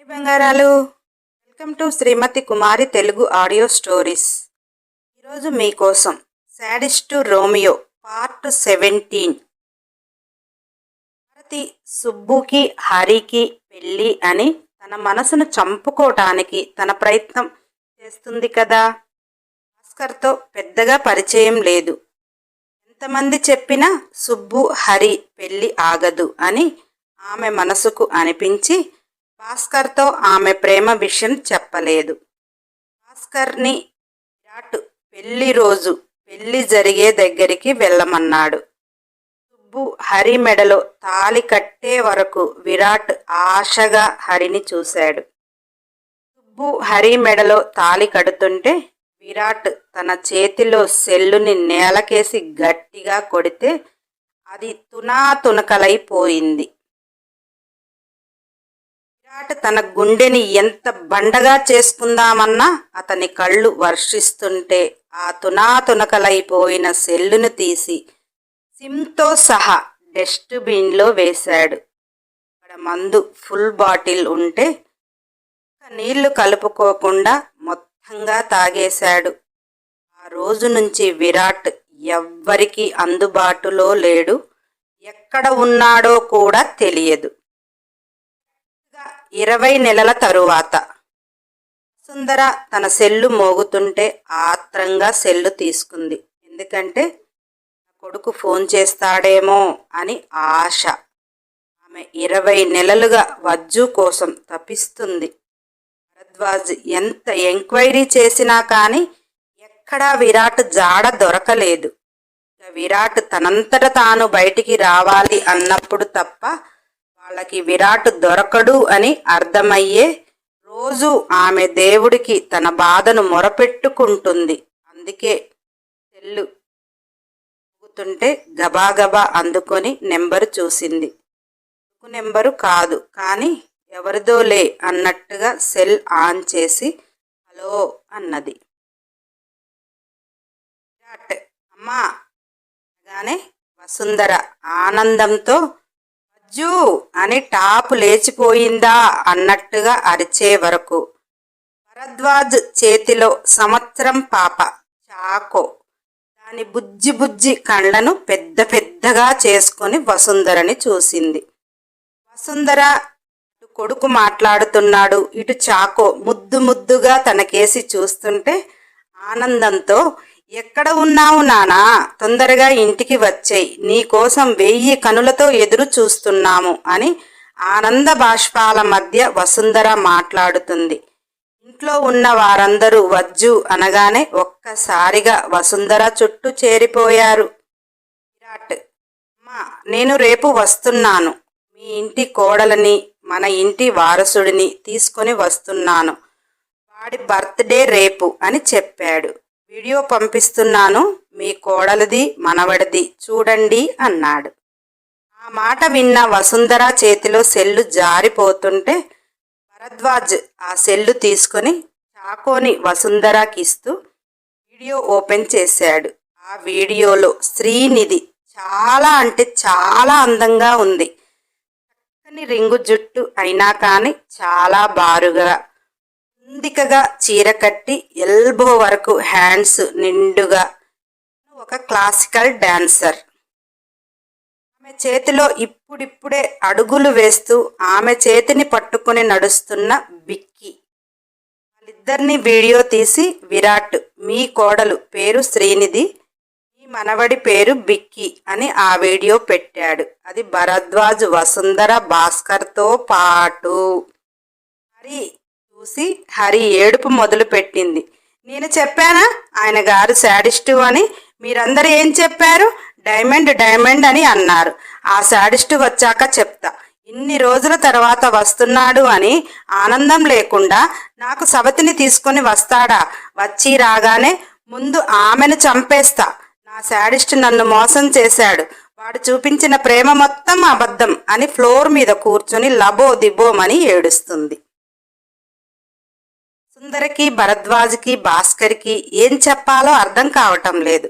Hi బంగారాలు. Welcome to Shrimati Kumari Telugu audio stories. ఈరోజు మీకోసం sadist romeo part seventeen. Bharati సుబ్బుకి హరికి పెళ్ళి అని తన మనసును చంపుకోవటానికి తన ప్రయత్నం చేస్తుంది కదా? భాస్కర్తో పెద్దగా పరిచయం లేదు. ఎంతమంది చెప్పినా సుబ్బు హరి పెళ్ళి ఆగదు అని ఆమె మనసుకు అనిపించి భాస్కర్తో ఆమె ప్రేమ విషయం చెప్పలేదు. భాస్కర్ని విరాట్ పెళ్ళి రోజు పెళ్ళి జరిగే దగ్గరికి వెళ్ళమన్నాడు. సుబ్బు హరి మెడలో తాలి కట్టే వరకు విరాట్ ఆశగా హరిని చూశాడు. సుబ్బు హరి మెడలో తాలి కడుతుంటే విరాట్ తన చేతిలో సెల్లుని నేలకేసి గట్టిగా కొడితే అది తునాతునకలైపోయింది. విరాట్ తన గుండెని ఎంత బండగా చేసుకుందామన్నా అతని కళ్ళు వర్షిస్తుంటే ఆ తునాతునకలైపోయిన సెల్లును తీసి సిమ్తో సహా డస్ట్బిన్లో వేశాడు. అక్కడ మందు ఫుల్ బాటిల్ ఉంటే నీళ్ళు కలుపుకోకుండా మొత్తంగా తాగేశాడు. ఆ రోజు నుంచి విరాట్ ఎవ్వరికి అందుబాటులో లేడు. ఎక్కడ ఉన్నాడో కూడా తెలియదు. ఇరవై నెలల తరువాత. సుందర తన సెల్లు మోగుతుంటే ఆత్రంగా సెల్లు తీసుకుంది. ఎందుకంటే కొడుకు ఫోన్ చేస్తాడేమో అని ఆశ. ఆమె ఇరవై నెలలుగా వజ్జు కోసం తపిస్తుంది. భరద్వాజ్ ఎంత ఎంక్వైరీ చేసినా కానీ ఎక్కడా విరాట్ జాడ దొరకలేదు. విరాట్ తనంతట తాను బయటికి రావాలి అన్నప్పుడు తప్ప వాళ్ళకి విరాట్ దొరకడు అని అర్థమయ్యే రోజు ఆమె దేవుడికి తన బాధను మొరపెట్టుకుంటుంది. అందుకే తెల్లు ఊగుతుంటే గబాగబా అందుకొని నెంబరు చూసింది. నెంబరు కాదు కానీ ఎవరిదోలే అన్నట్టుగా సెల్ ఆన్ చేసి హలో అన్నది. విరాట్ అమ్మా గానే వసుంధర ఆనందంతో అజ్జు అని టాపు లేచిపోయిందా అన్నట్టుగా అరిచే వరకు. భరద్వాజ్ చేతిలో సంవత్సరం పాప చాకో. దాని బుజ్జి బుజ్జి కళ్ళను పెద్ద పెద్దగా చేసుకొని వసుంధరని చూసింది. వసుంధర ఇటు కొడుకు మాట్లాడుతున్నాడు ఇటు చాకో ముద్దు ముద్దుగా తనకేసి చూస్తుంటే ఆనందంతో ఎక్కడ ఉన్నావు నానా? తొందరగా ఇంటికి వచ్చేయి. నీకోసం వెయ్యి కనులతో ఎదురు చూస్తున్నాము అని ఆనంద బాష్పాల మధ్య వసుంధర మాట్లాడుతుంది. ఇంట్లో ఉన్న వారందరూ వజ్జు అనగానే ఒక్కసారిగా వసుంధర చుట్టూ చేరిపోయారు. విరాట్ మా నేను రేపు వస్తున్నాను. మీ ఇంటి కోడలని మన ఇంటి వారసుడిని తీసుకొని వస్తున్నాను. వాడి బర్త్డే రేపు అని చెప్పాడు. వీడియో పంపిస్తున్నాను మీ కోడలిది మనవడిది చూడండి అన్నాడు. ఆ మాట విన్న వసుంధర చేతిలో సెల్లు జారిపోతుంటే భరద్వాజ్ ఆ సెల్లు తీసుకొని చాకోని వసుంధరకిస్తూ వీడియో ఓపెన్ చేశాడు. ఆ వీడియోలో శ్రీనిధి చాలా అంటే చాలా అందంగా ఉంది. చక్కని రింగు జుట్టు అయినా కానీ చాలా బారుగా ఉందికగా చీర కట్టి ఎల్బో వరకు హ్యాండ్స్ నిండుగా ఒక క్లాసికల్ డాన్సర్. ఆమె చేతిలో ఇప్పుడిప్పుడే అడుగులు వేస్తూ ఆమె చేతిని పట్టుకొని నడుస్తున్న బిక్కి. వాళ్ళిద్దరిని వీడియో తీసి విరాట్ మీ కోడలు పేరు శ్రీనిధి మీ మనవడి పేరు బిక్కి అని ఆ వీడియో పెట్టాడు. అది భరద్వాజ్ వసుంధర భాస్కర్తో పాటు. మరి చూసి హరి ఏడుపు మొదలు పెట్టింది. నేను చెప్పానా? ఆయన గారు శాడిస్టు అని. మీరందరూ ఏం చెప్పారు? డైమండ్ డైమండ్ అని అన్నారు. ఆ శాడిస్టు వచ్చాక చెప్తా. ఇన్ని రోజుల తర్వాత వస్తున్నాడు అని ఆనందం లేకుండా నాకు సవతిని తీసుకొని వస్తాడా? వచ్చి రాగానే ముందు ఆమెను చంపేస్తా. నా శాడిస్ట్ నన్ను మోసం చేశాడు. వాడు చూపించిన ప్రేమ మొత్తం అబద్ధం అని ఫ్లోర్ మీద కూర్చొని లబో దిబోమని ఏడుస్తుంది. సుందరకి భరద్వాజ్కి భాస్కర్కి ఏం చెప్పాలో అర్థం కావటం లేదు.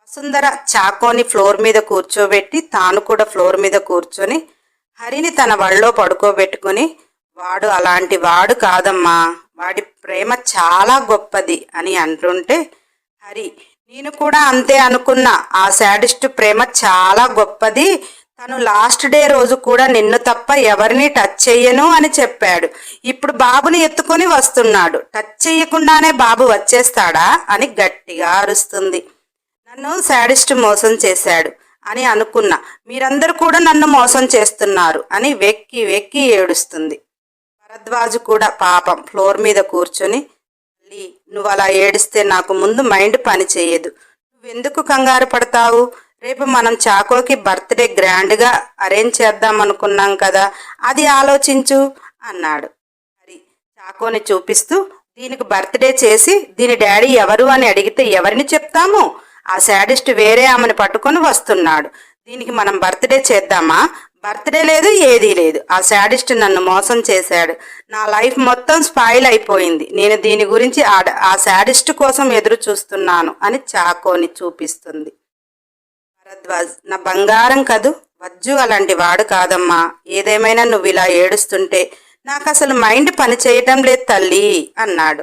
వసుందర చాకోని ఫ్లోర్ మీద కూర్చోబెట్టి తాను కూడా ఫ్లోర్ మీద కూర్చొని హరిని తన వళ్ళో పడుకోబెట్టుకుని వాడు అలాంటి వాడు కాదమ్మా వాడి ప్రేమ చాలా గొప్పది అని అంటుంటే హరి నేను కూడా అంతే అనుకున్నా ఆ శాడిస్ట్ ప్రేమ చాలా గొప్పది తను లాస్ట్ డే రోజు కూడా నిన్ను తప్ప ఎవరిని టచ్ చెయ్యను అని చెప్పాడు. ఇప్పుడు బాబుని ఎత్తుకొని వస్తున్నాడు. టచ్ చెయ్యకుండానే బాబు వచ్చేస్తాడా అని గట్టిగా అరుస్తుంది. నన్ను శాడిస్ట్ మోసం చేశాడు అని అనుకున్నా. మీరందరూ కూడా నన్ను మోసం చేస్తున్నారు అని వెక్కి వెక్కి ఏడుస్తుంది. భరద్వాజు కూడా పాపం ఫ్లోర్ మీద కూర్చొని నువ్వు అలా ఏడిస్తే నాకు ముందు మైండ్ పని చేయదు నువ్వెందుకు కంగారు పడతావు? రేపు మనం చాకోకి బర్త్డే గ్రాండ్గా అరేంజ్ చేద్దాం అనుకున్నాం కదా అది ఆలోచించు అన్నాడు. హరి చాకోని చూపిస్తూ దీనికి బర్త్డే చేసి దీని డాడీ ఎవరు అని అడిగితే ఎవరిని చెప్తాము? ఆ శాడిస్ట్ వేరే ఆమెను పట్టుకొని వస్తున్నాడు. దీనికి మనం బర్త్డే చేద్దామా? బర్త్డే లేదు ఏదీ లేదు. ఆ శాడిస్ట్ నన్ను మోసం చేశాడు. నా లైఫ్ మొత్తం స్పాయిల్ అయిపోయింది. నేను దీని గురించి ఆ శాడిస్ట్ కోసం ఎదురు చూస్తున్నాను అని చాకోని చూపిస్తుంది. భరద్వాజ్ నా బంగారం కదూ? వజ్జు అలాంటి వాడు కాదమ్మా. ఏదేమైనా నువ్వు ఇలా ఏడుస్తుంటే నాకు అసలు మైండ్ పని చేయటం లేదు తల్లి అన్నాడు.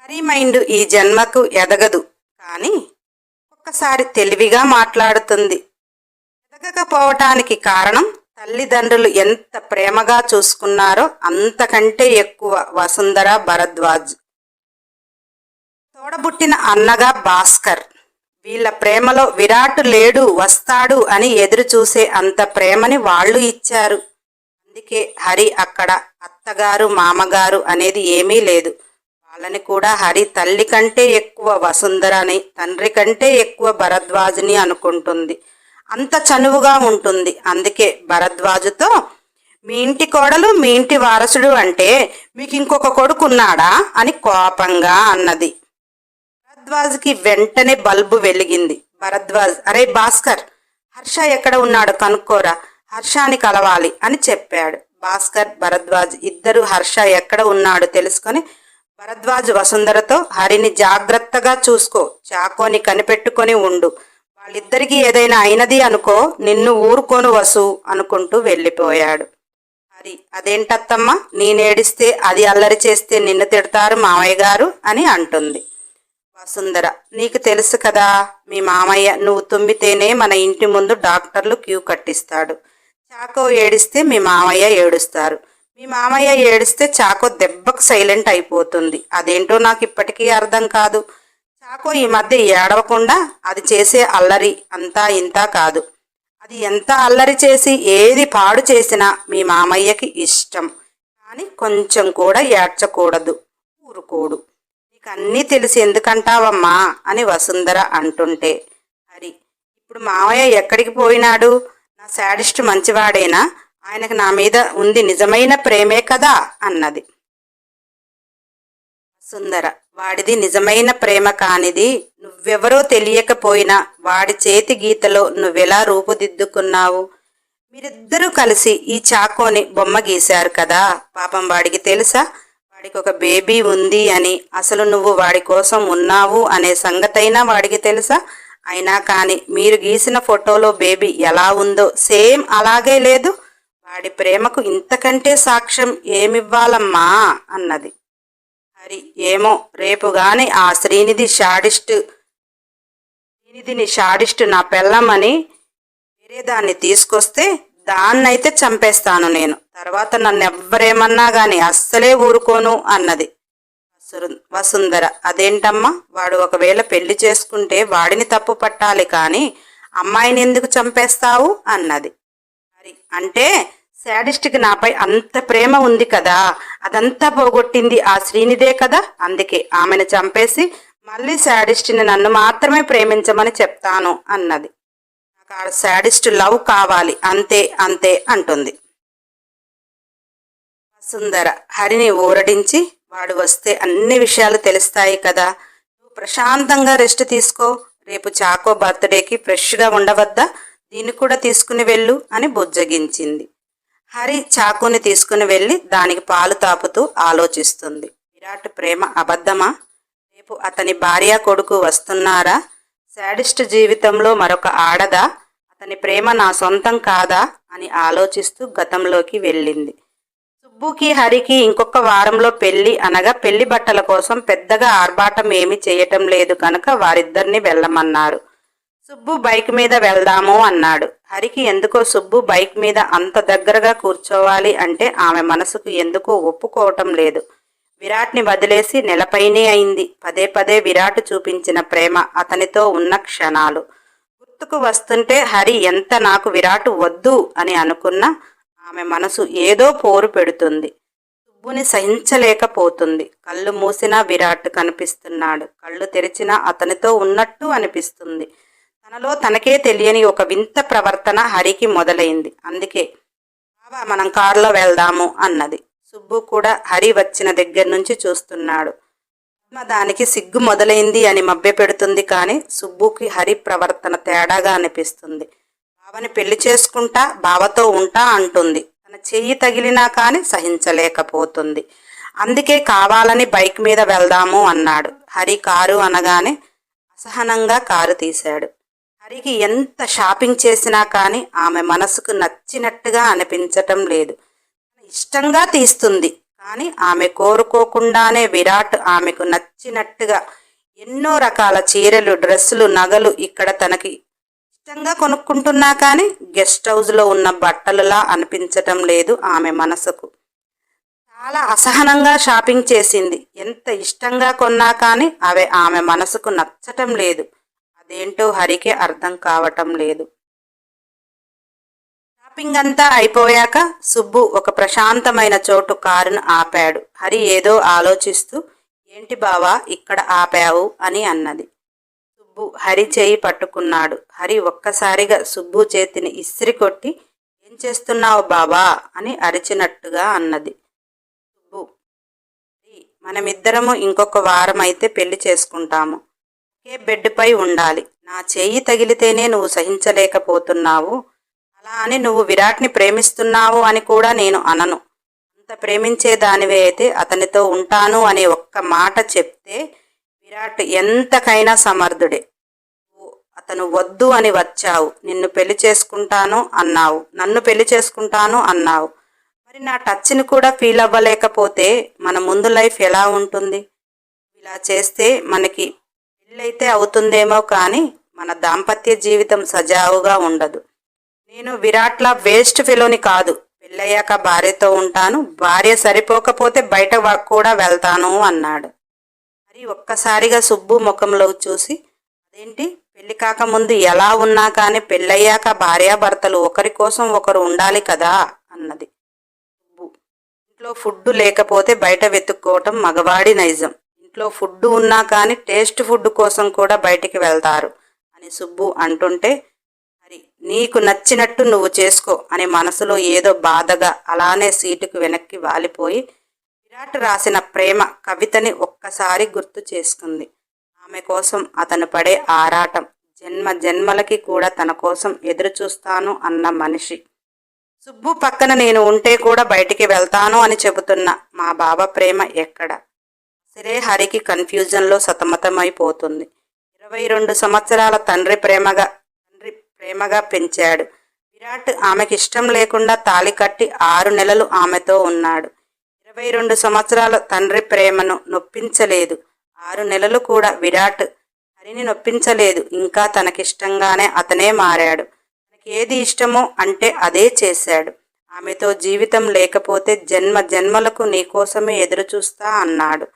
హరి మైండ్ ఈ జన్మకు ఎదగదు. కానీ ఒక్కసారి తెలివిగా మాట్లాడుతుంది. ఎదగకపోవటానికి కారణం తల్లిదండ్రులు ఎంత ప్రేమగా చూసుకున్నారో అంతకంటే ఎక్కువ వసుంధర భరద్వాజ్. తోడబుట్టిన అన్నగా భాస్కర్. వీళ్ళ ప్రేమలో విరాట్ లేడు వస్తాడు అని ఎదురు చూసే అంత ప్రేమని వాళ్ళు ఇచ్చారు. అందుకే హరి అక్కడ అత్తగారు మామగారు అనేది ఏమీ లేదు. వాళ్ళని కూడా హరి తల్లి కంటే ఎక్కువ వసుంధరని తండ్రి కంటే ఎక్కువ భరద్వాజుని అనుకుంటుంది. అంత చనువుగా ఉంటుంది. అందుకే భరద్వాజుతో మీ ఇంటి కోడలు మీ ఇంటి వారసుడు అంటే మీకు ఇంకొక కొడుకున్నాడా? అని కోపంగా అన్నది. భరద్వాజ్కి వెంటనే బల్బు వెలిగింది. భరద్వాజ్ అరే భాస్కర్ హర్ష ఎక్కడ ఉన్నాడు కనుక్కోరా హర్షాని కలవాలి అని చెప్పాడు. భాస్కర్ భరద్వాజ్ ఇద్దరు హర్ష ఎక్కడ ఉన్నాడు తెలుసుకొని భరద్వాజ్ వసుంధరతో హరిని జాగ్రత్తగా చూసుకో చాకోని కనిపెట్టుకొని ఉండు. వాళ్ళిద్దరికీ ఏదైనా అయినది అనుకో నిన్ను ఊరుకోను వసు అనుకుంటూ వెళ్ళిపోయాడు. హరి అదేంటత్తమ్మా నేనేడిస్తే అది అల్లరి చేస్తే నిన్ను తిడతారు మామయ్య గారు అని అంటుంది. వసుంధర నీకు తెలుసు కదా మీ మామయ్య నువ్వు తుమ్మితేనే మన ఇంటి ముందు డాక్టర్లు క్యూ కట్టిస్తాడు. చాకో ఏడిస్తే మీ మామయ్య ఏడుస్తారు. మీ మామయ్య ఏడిస్తే చాకో దెబ్బకు సైలెంట్ అయిపోతుంది. అదేంటో నాకు ఇప్పటికీ అర్థం కాదు. చాకో ఈ మధ్య ఏడవకుండా అది చేసే అల్లరి అంతా ఇంతా కాదు. అది ఎంత అల్లరి చేసి ఏది పాడు చేసినా మీ మామయ్యకి ఇష్టం. కానీ కొంచెం కూడా ఏడ్చకూడదు. ఊరుకోడు. నీకన్నీ తెలిసి ఎందుకంటావమ్మా? అని వసుంధర అంటుంటే హరి ఇప్పుడు మావయ్య ఎక్కడికి పోయినాడు? నా శాడిస్ట్ మంచివాడేనా? ఆయనకు నా మీద ఉంది నిజమైన ప్రేమే కదా? అన్నది. సుందర వాడిది నిజమైన ప్రేమ కానిది నువ్వెవరో తెలియకపోయినా వాడి చేతి గీతలో నువ్వెలా రూపుదిద్దుకున్నావు? మీరిద్దరూ కలిసి ఈ చాకోని బొమ్మ గీశారు కదా? పాపం వాడికి తెలుసా? వాడికి ఒక బేబీ ఉంది అని. అసలు నువ్వు వాడి కోసం ఉన్నావు అనే సంగతైనా వాడికి తెలుసా? అయినా కానీ మీరు గీసిన ఫోటోలో బేబీ ఎలా ఉందో సేమ్ అలాగే లేదు. వాడి ప్రేమకు ఇంతకంటే సాక్ష్యం ఏమివ్వాలమ్మా? అన్నది. హరి ఏమో రేపు గాని ఆ శ్రీనిధి షాడిస్ట్ శ్రీనిధిని షాడిస్ట్ నా పెళ్ళమని వేరే దాన్ని తీసుకొస్తే దాన్నైతే చంపేస్తాను నేను. తర్వాత నన్ను ఎవ్వరేమన్నా గాని అస్సలే ఊరుకోను అన్నది. వసుంధర అదేంటమ్మా? వాడు ఒకవేళ పెళ్ళి చేసుకుంటే వాడిని తప్పు పట్టాలి కానీ అమ్మాయిని ఎందుకు చంపేస్తావు? అన్నది. మరి అంటే శాడిస్ట్కి నాపై అంత ప్రేమ ఉంది కదా అదంతా పోగొట్టింది ఆ శ్రీనిదే కదా? అందుకే ఆమెను చంపేసి మళ్ళీ శాడిస్ట్ని నన్ను మాత్రమే ప్రేమించమని చెప్తాను అన్నది. రకాల శాడిస్ట్ లవ్ కావాలి అంతే అంతే అంటుంది. సుందర హరిని ఊరడించి వాడు వస్తే అన్ని విషయాలు తెలుస్తాయి కదా నువ్వు ప్రశాంతంగా రెస్ట్ తీసుకో రేపు చాకో బర్త్డేకి ఫ్రెష్గా ఉండవద్దా దీన్ని కూడా తీసుకుని వెళ్ళు అని బుజ్జగించింది. హరి చాకుని తీసుకుని వెళ్ళి దానికి పాలు తాపుతూ ఆలోచిస్తుంది. విరాట్ ప్రేమ అబద్ధమా? రేపు అతని భార్య కొడుకు వస్తున్నారా? శాడిస్ట్ జీవితంలో మరొక ఆడదా? అతని ప్రేమ నా సొంతం కాదా? అని ఆలోచిస్తూ గతంలోకి వెళ్ళింది. సుబ్బుకి హరికి ఇంకొక వారంలో పెళ్ళి అనగా పెళ్ళి బట్టల కోసం పెద్దగా ఆర్భాటం ఏమి చేయటం లేదు కనుక వారిద్దరిని వెళ్ళమన్నారు. సుబ్బు బైక్ మీద వెళ్దాము అన్నాడు. హరికి ఎందుకో సుబ్బు బైక్ మీద అంత దగ్గరగా కూర్చోవాలి అంటే ఆమె మనసుకు ఎందుకో ఒప్పుకోవటం లేదు. విరాట్ని వదిలేసి నెలపైనే అయింది. పదే పదే విరాట్ చూపించిన ప్రేమ అతనితో ఉన్న క్షణాలు. గుర్తుకు వస్తుంటే హరి ఎంత నాకు విరాట్ వద్దు అని అనుకున్నా ఆమె మనసు ఏదో పోరు పెడుతుంది. సుబ్బుని సహించలేకపోతుంది. కళ్ళు మూసినా విరాట్ కనిపిస్తున్నాడు. కళ్ళు తెరిచినా అతనితో ఉన్నట్టు అనిపిస్తుంది. తనలో తనకే తెలియని ఒక వింత ప్రవర్తన హరికి మొదలైంది. అందుకే బాబా మనం కారులో వెళ్దాము అన్నది. సుబ్బు కూడా హరి వచ్చిన దగ్గర నుంచి చూస్తున్నాడు. పద్మ దానికి సిగ్గు మొదలైంది అని మభ్య పెడుతుంది కానీ సుబ్బుకి హరి ప్రవర్తన తేడాగా అనిపిస్తుంది. బావని పెళ్ళి చేసుకుంటా బావతో ఉంటా అంటుంది. తన చెయ్యి తగిలినా కానీ సహించలేకపోతుంది. అందుకే కావాలని బైక్ మీద వెళ్దాము అన్నాడు. హరి కారు అనగానే అసహనంగా కారు తీశాడు. హరికి ఎంత షాపింగ్ చేసినా కానీ ఆమె మనసుకు నచ్చినట్టుగా అనిపించటం లేదు. ఇష్టంగా తీస్తుంది. కానీ ఆమె కోరుకోకుండానే విరాట్ ఆమెకు నచ్చినట్టుగా ఎన్నో రకాల చీరలు డ్రెస్సులు నగలు ఇక్కడ తనకి ఇష్టంగా కొనుక్కుంటున్నా కానీ గెస్ట్ హౌస్లో ఉన్న బట్టలులా అనిపించటం లేదు ఆమె మనసుకు. చాలా అసహనంగా షాపింగ్ చేసింది. ఎంత ఇష్టంగా కొన్నా కానీ అవి ఆమె మనసుకు నచ్చటం లేదు. అదేంటో హరికే అర్థం కావటం లేదు. షాపింగ్ అంతా అయిపోయాక సుబ్బు ఒక ప్రశాంతమైన చోటు కారును ఆపాడు. హరి ఏదో ఆలోచిస్తూ ఏంటి బావా ఇక్కడ ఆపావు? అని అన్నది. సుబ్బు హరి చేయి పట్టుకున్నాడు. హరి ఒక్కసారిగా సుబ్బు చేతిని ఇస్త్రి కొట్టి ఏం చేస్తున్నావు బావా? అని అరిచినట్టుగా అన్నది. సుబ్బు మనమిద్దరము ఇంకొక వారం అయితే పెళ్ళి చేసుకుంటాము. ఒకే బెడ్పై ఉండాలి. నా చేయి తగిలితేనే నువ్వు సహించలేకపోతున్నావు. అలా అని నువ్వు విరాట్ని ప్రేమిస్తున్నావు అని కూడా నేను అనను. అంత ప్రేమించే దానివే అయితే అతనితో ఉంటాను అనే ఒక్క మాట చెప్తే విరాట్ ఎంతకైనా సమర్థుడే. అతను వద్దు అని వచ్చావు. నిన్ను పెళ్ళి చేసుకుంటాను అన్నావు. నన్ను పెళ్ళి చేసుకుంటాను అన్నావు. మరి నా టచ్ని కూడా ఫీల్ అవ్వలేకపోతే మన ముందు లైఫ్ ఎలా ఉంటుంది? ఇలా చేస్తే మనకి పెళ్ళైతే అవుతుందేమో కానీ మన దాంపత్య జీవితం సజావుగా ఉండదు. నేను విరాట్లా వేస్ట్ ఫెలోని కాదు. పెళ్ళయ్యాక భార్యతో ఉంటాను. భార్య సరిపోకపోతే బయట కూడా వెళ్తాను అన్నాడు. మరి ఒక్కసారిగా సుబ్బు ముఖంలో చూసి అదేంటి? పెళ్ళి కాకముందు ఎలా ఉన్నా కానీ పెళ్ళయ్యాక భార్యాభర్తలు ఒకరి కోసం ఒకరు ఉండాలి కదా? అన్నది. సుబ్బు ఇంట్లో ఫుడ్ లేకపోతే బయట వెతుక్కోవటం మగవాడి నైజం. ఇంట్లో ఫుడ్ ఉన్నా కానీ టేస్ట్ ఫుడ్ కోసం కూడా బయటికి వెళ్తారు. అని సుబ్బు అంటుంటే నీకు నచ్చినట్టు నువ్వు చేసుకో అని మనసులో ఏదో బాధగా అలానే సీటుకు వెనక్కి వాలిపోయి విరాట్ రాసిన ప్రేమ కవితని ఒక్కసారి గుర్తు చేసుకుంది. ఆమె కోసం అతను పడే ఆరాటం జన్మ జన్మలకి కూడా తన కోసం ఎదురు చూస్తాను అన్న మనిషి. సుబ్బు పక్కన నేను ఉంటే కూడా బయటికి వెళ్తాను అని చెబుతున్న మా బావ ప్రేమ ఎక్కడ? సిరే హరికి కన్ఫ్యూజన్లో సతమతమైపోతుంది. ఇరవై రెండు సంవత్సరాల తండ్రి ప్రేమగా ప్రేమగా పెంచాడు. విరాట్ ఆమెకి ఇష్టం లేకుండా తాళి కట్టి ఆరు నెలలు ఆమెతో ఉన్నాడు. ఇరవై రెండు సంవత్సరాల తండ్రి ప్రేమను నొప్పించలేదు. ఆరు నెలలు కూడా విరాట్ హరిని నొప్పించలేదు. ఇంకా తనకిష్టంగానే అతనే మారాడు. తనకి ఏది ఇష్టమో అంటే అదే చేశాడు. ఆమెతో జీవితం లేకపోతే జన్మ జన్మలకు నీకోసమే ఎదురు చూస్తా అన్నాడు.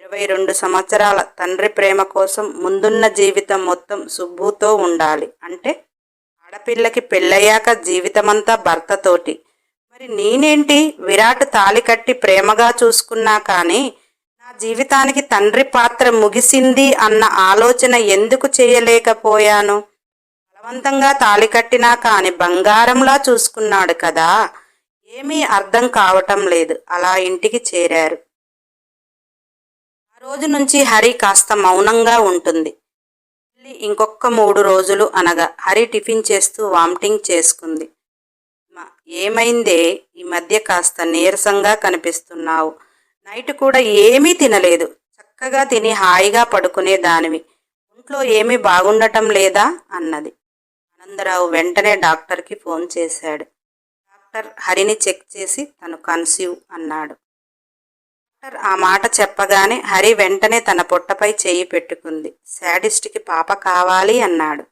ఇరవై రెండు సంవత్సరాల తండ్రి ప్రేమ కోసం ముందున్న జీవితం మొత్తం సుబ్బుతో ఉండాలి. అంటే ఆడపిల్లకి పెళ్ళయ్యాక జీవితమంతా భర్తతోటి. మరి నేనేంటి విరాట్ తాళి కట్టి ప్రేమగా చూసుకున్నా కానీ నా జీవితానికి తండ్రి పాత్ర ముగిసింది అన్న ఆలోచన ఎందుకు చేయలేకపోయాను? బలవంతంగా తాళి కట్టినా కాని బంగారంలా చూసుకున్నాడు కదా ఏమీ అర్థం కావటం లేదు. అలా ఇంటికి చేరారు. ఆ రోజు నుంచి హరి కాస్త మౌనంగా ఉంటుంది. ఇంకొక మూడు రోజులు అనగా హరి టిఫిన్ చేస్తూ వామిటింగ్ చేసుకుంది. ఏమైందే? ఈ మధ్య కాస్త నీరసంగా కనిపిస్తున్నావు. నైట్ కూడా ఏమీ తినలేదు. చక్కగా తిని హాయిగా పడుకునే దానివి. ఒంట్లో ఏమీ బాగుండటం లేదా? అన్నది. ఆనందరావు వెంటనే డాక్టర్కి ఫోన్ చేశాడు. డాక్టర్ హరిని చెక్ చేసి తను కన్సీవ్ అన్నాడు. డాక్టర్ ఆ మాట చెప్పగానే హరి వెంటనే తన పొట్టపై చేయి పెట్టుకుంది. శాడిస్ట్కి పాప కావాలి అన్నాడు.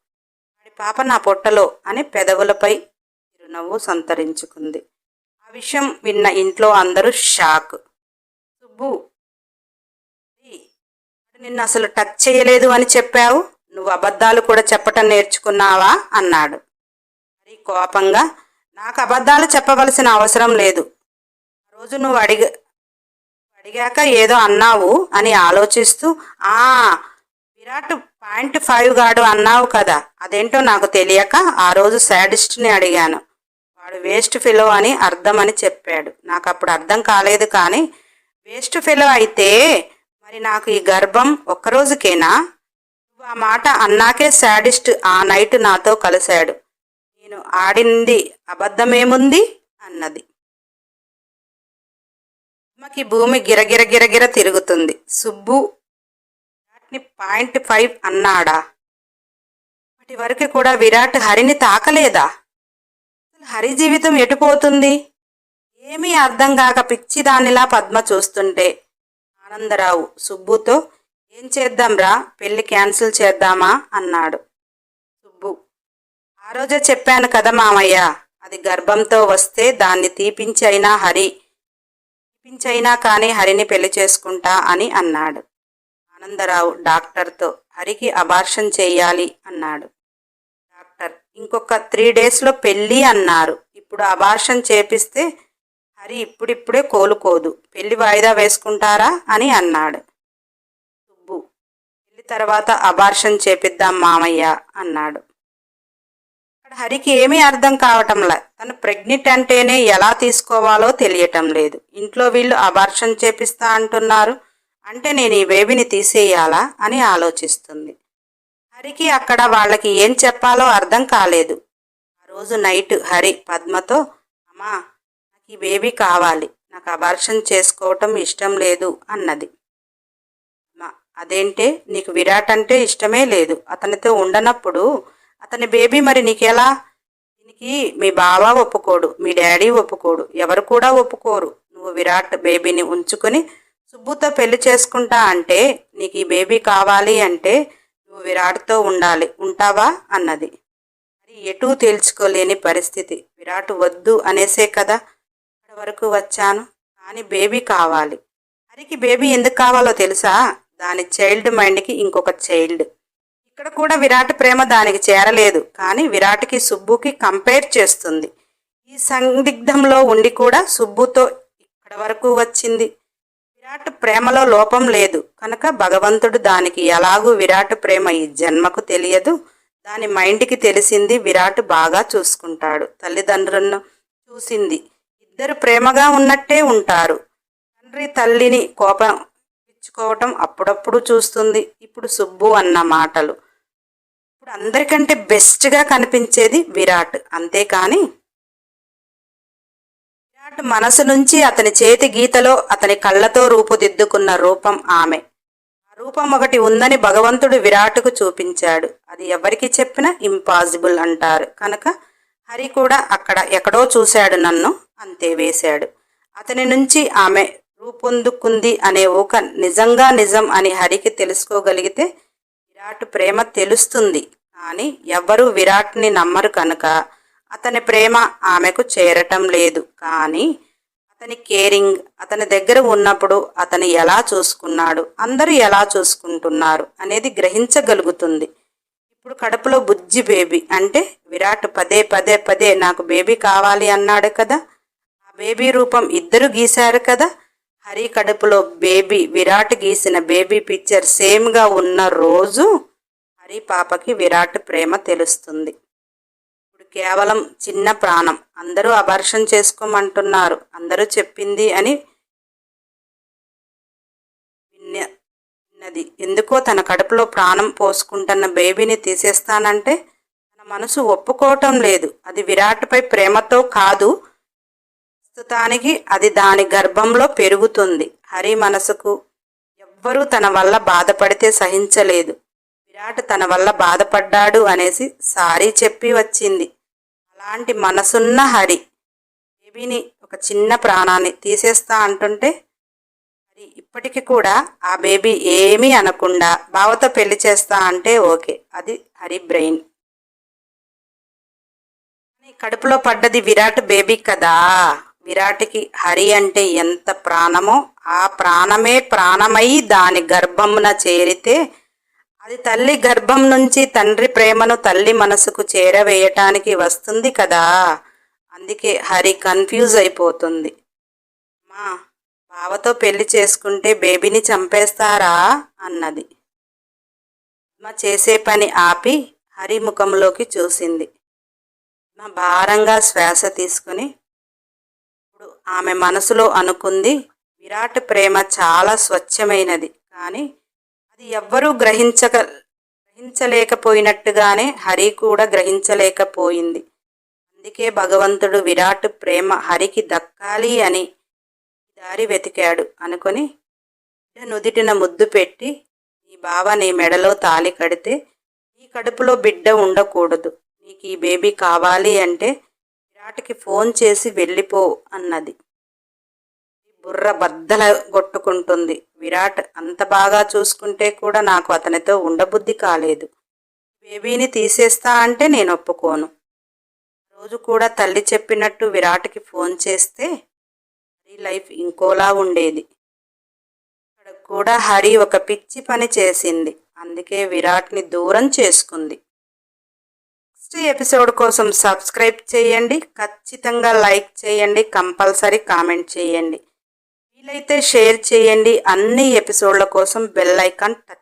వాడి పాప నా పొట్టలో అని పెదవులపై చిరునవ్వు సంతరించుకుంది. ఆ విషయం విన్న ఇంట్లో అందరూ షాక్. సుబ్బు నిన్ను అసలు టచ్ చేయలేదు అని చెప్పావు? నువ్వు అబద్ధాలు కూడా చెప్పటం నేర్చుకున్నావా? అన్నాడు. హరి కోపంగా నాకు అబద్ధాలు చెప్పవలసిన అవసరం లేదు. రోజు నువ్వు అడిగ అడిగాక ఏదో అన్నావు అని ఆలోచిస్తూ ఆ విరాట్ పాయింట్ ఫైవ్ గాడు అన్నావు కదా అదేంటో నాకు తెలియక ఆ రోజు శాడిస్ట్ని అడిగాను. వాడు వేస్ట్ ఫిలో అని అర్థం అని చెప్పాడు. నాకు అప్పుడు అర్థం కాలేదు కానీ వేస్ట్ ఫిలో అయితే మరి నాకు ఈ గర్భం ఒక్కరోజుకేనా నువ్వు ఆ మాట అన్నాకే శాడిస్ట్ ఆ నైట్ నాతో కలిశాడు. నేను ఆడింది అబద్ధమేముంది? అన్నది. అమ్మకి భూమి గిరగిర గిరగిర తిరుగుతుంది. సుబ్బు విరాట్ని పాయింట్ ఫైవ్ అన్నాడా? ఇప్పటి వరకు కూడా విరాట్ హరిని తాకలేదా? అసలు హరి జీవితం ఎటుపోతుంది ఏమీ అర్థం కాక పిచ్చిదానిలా పద్మ చూస్తుంటే ఆనందరావు సుబ్బుతో ఏం చేద్దాంరా పెళ్ళి క్యాన్సిల్ చేద్దామా? అన్నాడు సుబ్బు. ఆ రోజే చెప్పాను కదా మామయ్య అది గర్భంతో వస్తే దాన్ని తీపించైనా హరి ఇప్పించైనా కానీ హరిని పెళ్ళి చేసుకుంటా అని అన్నాడు. ఆనందరావు డాక్టర్తో హరికి అబార్షన్ చేయాలి అన్నాడు. డాక్టర్ ఇంకొక త్రీ డేస్లో పెళ్ళి అన్నారు. ఇప్పుడు అబార్షన్ చేపిస్తే హరి ఇప్పుడిప్పుడే కోలుకోదు. పెళ్ళి వాయిదా వేసుకుంటారా అని అన్నాడు. సుబ్బు పెళ్ళి తర్వాత అబార్షన్ చేపిద్దాం మామయ్య అన్నాడు. హరికి ఏమీ అర్థం కావటంలా. తను ప్రెగ్నెంట్ అంటేనే ఎలా తీసుకోవాలో తెలియటం లేదు. ఇంట్లో వీళ్ళు అబార్షన్ చేపిస్తా అంటున్నారు. అంటే నేను ఈ బేబీని తీసేయాలా అని ఆలోచిస్తుంది. హరికి అక్కడ వాళ్ళకి ఏం చెప్పాలో అర్థం కాలేదు. ఆ రోజు నైట్ హరి పద్మతో అమ్మా నాకు ఈ బేబీ కావాలి. నాకు అబార్షన్ చేసుకోవటం ఇష్టం లేదు అన్నది. అదేంటే నీకు విరాట్ అంటే ఇష్టమే లేదు. అతనితో ఉండనప్పుడు అతని బేబీ మరి నీకెలా? దీనికి మీ బావ ఒప్పుకోడు మీ డాడీ ఒప్పుకోడు ఎవరు కూడా ఒప్పుకోరు. నువ్వు విరాట్ బేబీని ఉంచుకొని సుబ్బుతో పెళ్ళి చేసుకుంటా అంటే నీకు ఈ బేబీ కావాలి అంటే నువ్వు విరాట్తో ఉండాలి. ఉంటావా? అన్నది. మరి ఎటూ తేల్చుకోలేని పరిస్థితి. విరాట్ వద్దు అనేసే కదా ఇప్పటి వరకు వచ్చాను. కానీ బేబీ కావాలి. హరికి బేబీ ఎందుకు కావాలో తెలుసా? దాని చైల్డ్ మైండ్కి ఇంకొక చైల్డ్. ఇక్కడ కూడా విరాట్ ప్రేమ దానికి చేరలేదు కానీ విరాట్కి సుబ్బుకి కంపేర్ చేస్తుంది. ఈ సందిగ్ధంలో ఉండి కూడా సుబ్బుతో ఇక్కడ వరకు వచ్చింది. విరాట్ ప్రేమలో లోపం లేదు. కనుక భగవంతుడు దానికి ఎలాగూ విరాట్ ప్రేమ ఈ జన్మకు తెలియదు. దాని మైండ్కి తెలిసింది విరాట్ బాగా చూసుకుంటాడు. తల్లిదండ్రులను చూసింది. ఇద్దరు ప్రేమగా ఉన్నట్టే ఉంటారు. తండ్రి తల్లిని కోపం ఇచ్చుకోవటం అప్పుడప్పుడు చూస్తుంది. ఇప్పుడు సుబ్బు అన్న మాటలు. ఇప్పుడు అందరికంటే బెస్ట్గా కనిపించేది విరాట్. అంతేకాని విరాట్ మనసు నుంచి అతని చేతి గీతలో అతని కళ్ళతో రూపుదిద్దుకున్న రూపం ఆమె. ఆ రూపం ఒకటి ఉందని భగవంతుడు విరాట్కు చూపించాడు. అది ఎవరికి చెప్పినా ఇంపాసిబుల్ అంటారు. కనుక హరి కూడా అక్కడ ఎక్కడో చూశాడు నన్ను అంతే వేశాడు. అతని నుంచి ఆమె రూపొందుకుంది అనే ఊక నిజంగా నిజం అని హరికి తెలుసుకోగలిగితే విరాట్ ప్రేమ తెలుస్తుంది. కానీ ఎవ్వరూ విరాట్ని నమ్మరు కనుక. అతని ప్రేమ ఆమెకు చేరటం లేదు. కానీ అతని కేరింగ్ అతని దగ్గర ఉన్నప్పుడు అతను ఎలా చూసుకున్నాడు అందరూ ఎలా చూసుకుంటున్నారు అనేది గ్రహించగలుగుతుంది. ఇప్పుడు కడుపులో బుజ్జి బేబీ అంటే విరాట్ పదే పదే పదే నాకు బేబీ కావాలి అన్నాడు కదా. ఆ బేబీ రూపం ఇద్దరు గీశారు కదా. హరి కడుపులో బేబీ విరాట్ గీసిన బేబీ పిక్చర్ సేమ్గా ఉన్న రోజు హరి పాపకి విరాట్ ప్రేమ తెలుస్తుంది. ఇప్పుడు కేవలం చిన్న ప్రాణం. అందరూ అభర్షణ చేసుకోమంటున్నారు. అందరూ చెప్పింది అని విన్న- విన్నది. ఎందుకో తన కడుపులో ప్రాణం పోసుకుంటున్న బేబీని తీసేస్తానంటే తన మనసు ఒప్పుకోవటం లేదు. అది విరాట్పై ప్రేమతో కాదు ప్రస్తుతానికి అది దాని గర్భంలో పెరుగుతుంది. హరి మనసుకు ఎవ్వరూ తన వల్ల బాధపడితే సహించలేదు. విరాట్ తన వల్ల బాధపడ్డాడు అనేసి సారీ చెప్పి వచ్చింది. అలాంటి మనసున్న హరి బేబీని ఒక చిన్న ప్రాణాన్ని తీసేస్తా అంటుంటే హరి ఇప్పటికీ కూడా ఆ బేబీ ఏమీ అనకుండా బావతో పెళ్ళి చేస్తా అంటే ఓకే. అది హరి బ్రెయిన్. కడుపులో పడ్డది విరాట్ బేబీ కదా. విరాట్కి హరి అంటే ఎంత ప్రాణమో ఆ ప్రాణమే ప్రాణమై దాని గర్భమున చేరితే అది తల్లి గర్భం నుంచి తండ్రి ప్రేమను తల్లి మనసుకు చేరవేయటానికి వస్తుంది కదా. అందుకే హరి కన్ఫ్యూజ్ అయిపోతుంది. మా బావతో పెళ్ళి చేసుకుంటే బేబీని చంపేస్తారా? అన్నది. మా చేసే పని ఆపి హరి ముఖంలోకి చూసింది. మా భారంగా శ్వాస తీసుకుని ఆమె మనసులో అనుకుంది విరాట్ ప్రేమ చాలా స్వచ్ఛమైనది. కానీ అది ఎవ్వరూ గ్రహించక గ్రహించలేకపోయినట్టుగానే హరి కూడా గ్రహించలేకపోయింది. అందుకే భగవంతుడు విరాట్ ప్రేమ హరికి దక్కాలి అని దారి వెతికాడు అనుకొని నుదిటిన ముద్దు పెట్టి నీ బావ నీ మెడలో తాలి కడితే ఈ కడుపులో బిడ్డ ఉండకూడదు. నీకు ఈ బేబీ కావాలి అంటే విరాట్కి ఫోన్ చేసి వెళ్ళిపో అన్నది. బుర్ర బద్దల కొట్టుకుంటుంది విరాట్ అంత బాగా చూసుకుంటే కూడా నాకు అతనితో ఉండబుద్ధి కాలేదు. బేబీని తీసేస్తా అంటే నేను ఒప్పుకోను. రోజు కూడా తల్లి చెప్పినట్టు విరాట్కి ఫోన్ చేస్తే హరి లైఫ్ ఇంకోలా ఉండేది. ఇక్కడ కూడా హరి ఒక పిచ్చి పని చేసింది. అందుకే విరాట్ని దూరం చేసుకుంది. నెక్స్ట్ ఎపిసోడ్ కోసం సబ్స్క్రైబ్ చేయండి ఖచ్చితంగా లైక్ చేయండి కంపల్సరీ కామెంట్ చేయండి. వీలైతే షేర్ చేయండి అన్ని ఎపిసోడ్ల కోసం బెల్ ఐకాన్ టచ్